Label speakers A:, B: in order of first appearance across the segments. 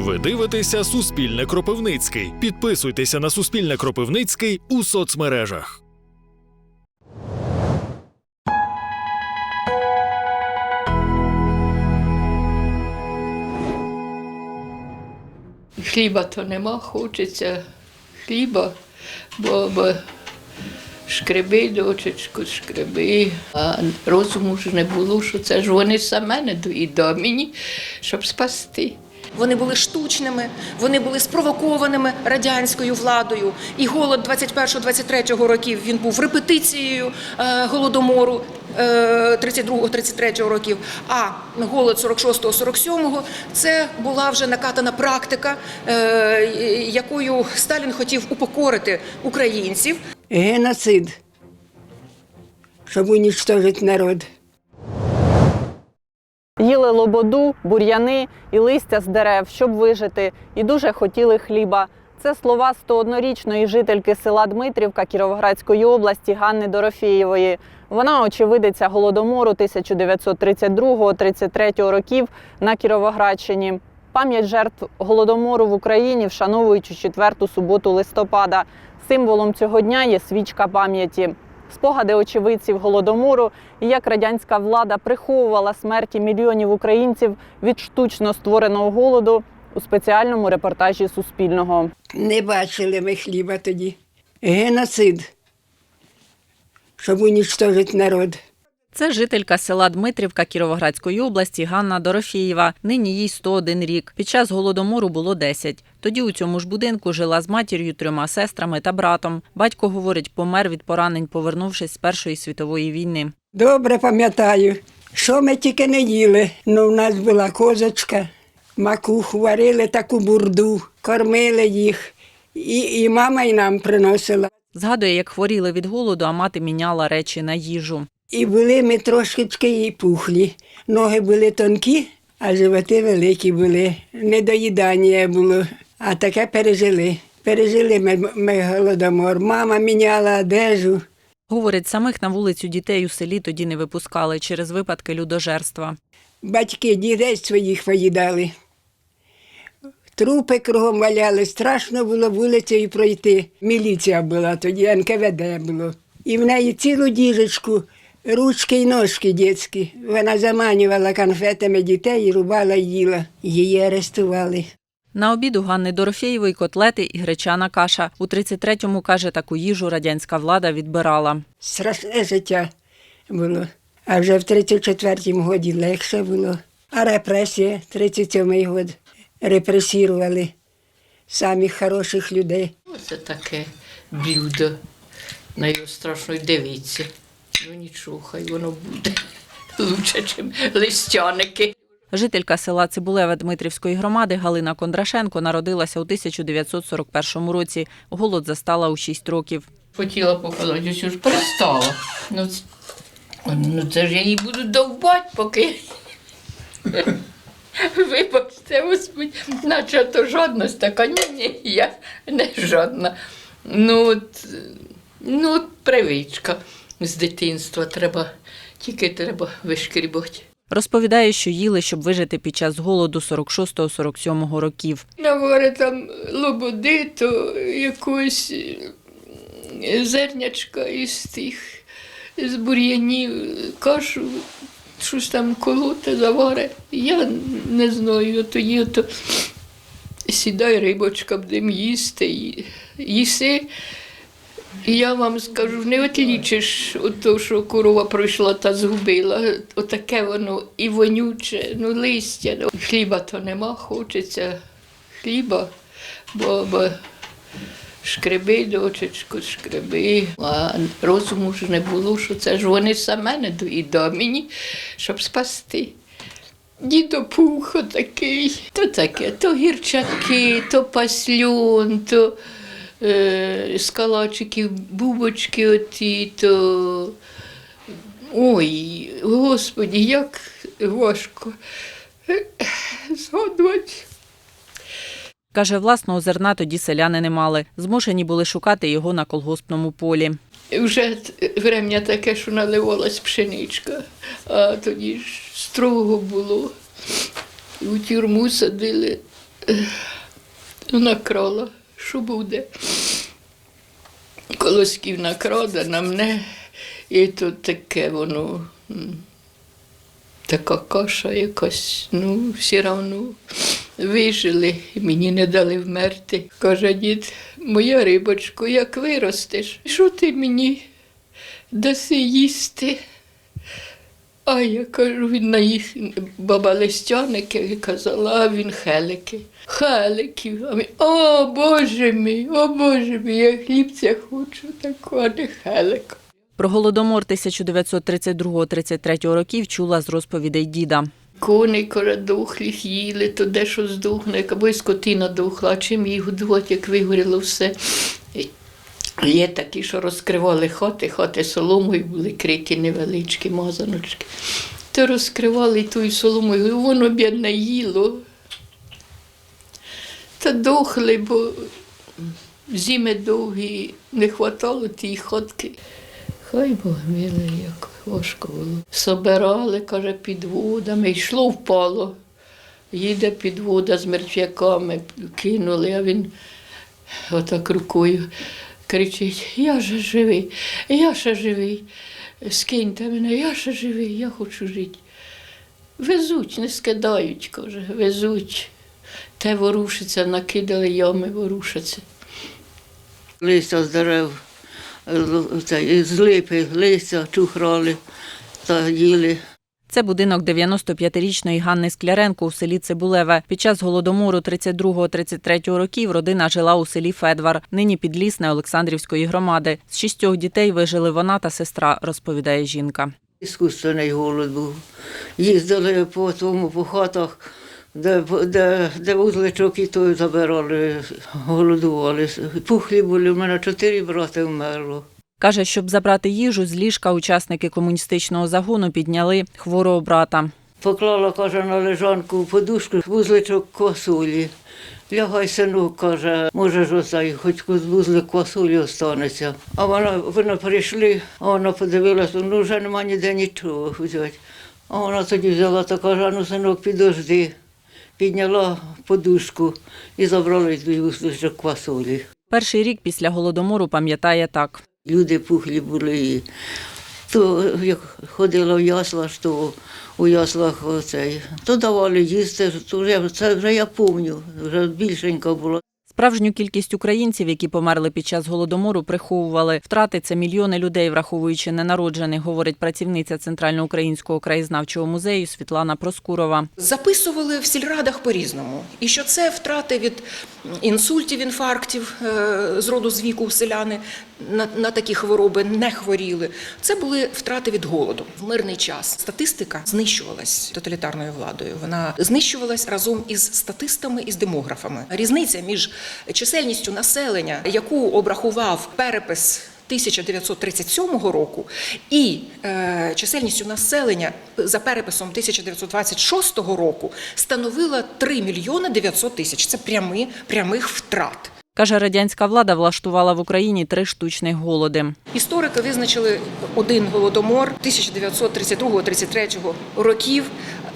A: Ви дивитеся Суспільне Кропивницький. Підписуйтеся на Суспільне Кропивницький у соцмережах.
B: Хліба то нема, хочеться хліба, бо, бо шкреби, дочечко, шкреби. А розуму ж не було, що це ж вони саме не мені, щоб спасти.
C: Вони були штучними, вони були спровокованими радянською владою. І голод 21-23 років він був репетицією е, голодомору е, 32-33 років. А голод 46-47 це була вже накатана практика, е, якою Сталін хотів упокорити українців.
D: Геноцид, щоб уничтожить народ.
E: Їли лободу, бур'яни і листя з дерев, щоб вижити, і дуже хотіли хліба. Це слова 101-річної жительки села Дмитрівка Кіровоградської області Ганни Дорофєєвої. Вона очевидиця голодомору 1932-33 років на Кіровоградщині. Пам'ять жертв голодомору в Україні вшановуючи четверту суботу листопада. Символом цього дня є свічка пам'яті. Спогади очевидців голодомору і як радянська влада приховувала смерті мільйонів українців від штучно створеного голоду у спеціальному репортажі Суспільного.
D: Не бачили ми хліба тоді. Геноцид, щоб унічтожити народ.
E: Це жителька села Дмитрівка Кіровоградської області Ганна Дорофєєва. Нині їй 101 рік. Під час голодомору було 10. Тоді у цьому ж будинку жила з матір'ю, трьома сестрами та братом. Батько говорить, помер від поранень, повернувшись з Першої світової війни.
D: Добре пам'ятаю, що ми тільки не їли. Ну, в нас була козочка, макуху варили таку бурду, кормили їх. І, і мама й нам приносила.
E: Згадує, як хворіли від голоду, а мати міняла речі на їжу.
D: І були ми трошечки і пухлі. Ноги були тонкі, а животи великі були. Недоїдання було, а таке пережили. Пережили ми, ми голодомор. Мама міняла одежу.
E: Говорить, самих на вулицю дітей у селі тоді не випускали через випадки людожерства.
D: Батьки дітей своїх поїдали. Трупи кругом валяли, страшно було вулицею пройти. Міліція була тоді, НКВД було. І в неї цілу діжечку, ручки й ножки дітські. Вона заманювала конфетами дітей і рубала і їла. Її арестували.
E: На обід у Ганни Дорофєєвої котлети і гречана каша. У 33-му, каже, таку їжу радянська влада відбирала.
D: Страшне життя було. А вже в 34-му годі легше було. А репресія, 37-й год, репресірували самих хороших людей.
B: Оце таке блюдо. На його страшно й дивитися. Ну нічого, хай воно буде лучше, ніж листяники.
E: Жителька села Цибулеве Дмитрівської громади Галина Кондрашенко народилася у 1941 році. Голод застала у 6 років.
B: Хотіла показати, ось ж перестала. Ну, це, ну це ж я її буду довбати, поки. Вибачте, Господь, наче то жодність така. Ні, ні, я не жодна. Ну, от, ну, от привичка з дитинства. Треба, тільки треба вишкрібати.
E: Розповідає, що їли, щоб вижити під час голоду 46-47 років.
B: Навари там лободи, то якось е, зернячка із тих, з бур'янів, кашу, щось там колоте, заваре. Я не знаю, тоді то сідай рибочка, будемо їсти, їси. Я вам скажу, не отлічиш от того, що корова пройшла та згубила. Отаке воно і вонюче, ну листя. ну. Хліба то нема, хочеться хліба, бо, шкреби, дочечко, шкреби. А розуму ж не було, що це ж вони саме не доїдали мені, щоб спасти. Дідо пухо такий, то таке, то гірчаки, то пасльон, то е, з калачиків бубочки оті, то. Ой, господі, як важко е, згадувати.
E: Каже, власного зерна тоді селяни не мали. Змушені були шукати його на колгоспному полі.
B: Вже врем'я таке, що наливалась пшеничка, а тоді ж строго було. У тюрму садили накрала, що буде. Колосків накрада на мене, і тут таке воно, така каша якась, ну, все одно вижили, мені не дали вмерти. Каже дід, моя рибочко, як виростеш, що ти мені даси їсти? А я кажу, він на їх баба Листяники казала, а він хелики. Хеликів. А він, о Боже мій, о Боже мій, я хлібця хочу такого, а не хелика.
E: Про голодомор 1932-33 років чула з розповідей діда.
B: Коней каже, дохлих їли, то дещо здохне, або й скотина дохла, а чим їх годувати, як вигоріло все. Є такі, що розкривали хати, хати соломою були криті невеличкі мазаночки. То розкривали тою соломою, і воно бідне їло. Та дохли, бо зими довгі не хватало тієї хатки. Хай Бог милий, як важко було. Собирали, каже, підводами, йшло впало. Їде підвода з мертвяками, кинули, а він отак рукою кричить: Я же живий, я ще живий. Скиньте мене, я ще живий, я хочу жити. Везуть, не скидають, каже, везуть. Те ворушиться, накидали ями, ворушаться.
F: листя з дерев, л- з липи, листя чухрали та їли.
E: Це будинок 95-річної Ганни Скляренко у селі Цибулеве. Під час голодомору 32-33 років родина жила у селі Федвар, нині підлісне Олександрівської громади. З шістьох дітей вижили вона та сестра, розповідає жінка.
F: Іскусственний голод був. Їздили по тому, по хатах, де, де, де вузличок і той забирали, голодували. Пухлі були, в мене чотири брати вмерло.
E: Каже, щоб забрати їжу з ліжка, учасники комуністичного загону підняли хворого брата.
F: Поклала, каже, на лежанку подушку, вузличок квасолі. Лягай, синок, каже, може ж оцей, хоч вузлик квасолі останеться. А вона, вони прийшли, а вона подивилася, ну вже нема ніде нічого взяти. А вона тоді взяла та каже, ну синок, підожди. Підняла подушку і забрали той вузличок квасолі.
E: Перший рік після голодомору пам'ятає так.
F: Люди пухлі були. То як ходила в яслах, то у яслах оцей, то давали їсти, то вже, це вже я пам'ятаю, вже більшенька була.
E: Справжню кількість українців, які померли під час голодомору, приховували. Втрати це мільйони людей, враховуючи ненароджених, говорить працівниця Центральноукраїнського краєзнавчого музею Світлана Проскурова.
C: Записували в сільрадах по-різному. І що це втрати від інсультів, інфарктів е, з роду з віку селяни на, на такі хвороби не хворіли. Це були втрати від голоду. В мирний час статистика знищувалась тоталітарною владою. Вона знищувалась разом із статистами і з демографами. Різниця між чисельністю населення, яку обрахував перепис 1937 року і е, чисельністю населення за переписом 1926 року становила 3 мільйони 900 тисяч. Це прямі, прямих втрат.
E: Каже, радянська влада влаштувала в Україні три штучних голоди.
C: Історики визначили один голодомор 1932-33 років.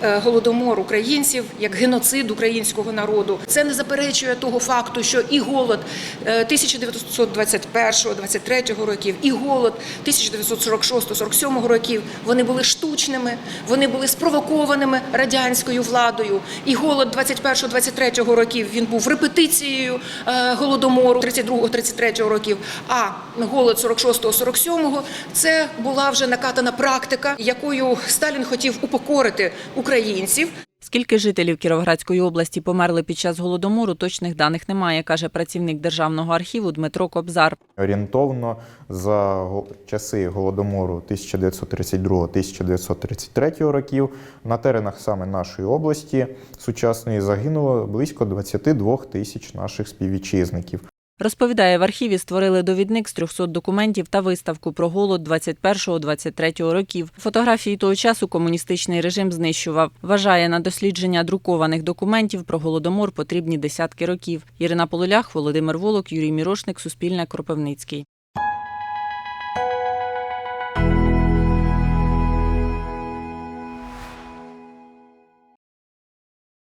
C: е, Голодомор українців як геноцид українського народу. Це не заперечує того факту, що і голод е, 1921-23 років, і голод 1946-47 років вони були штучними, вони були спровокованими радянською владою. І голод 21-23 років він був репетицією е, голодомору 32-33 років. А голод 46-47 це була вже накатана практика, якою Сталін хотів упокорити українців.
E: Скільки жителів Кіровоградської області померли під час голодомору, точних даних немає, каже працівник державного архіву Дмитро Кобзар.
G: Орієнтовно за часи голодомору 1932-1933 років на теренах саме нашої області сучасної загинуло близько 22 тисяч наших співвітчизників.
E: Розповідає, в архіві створили довідник з 300 документів та виставку про голод 21-23 років. Фотографії того часу комуністичний режим знищував. Вважає, на дослідження друкованих документів про голодомор потрібні десятки років. Ірина Полулях, Володимир Волок, Юрій Мірошник, Суспільне, Кропивницький.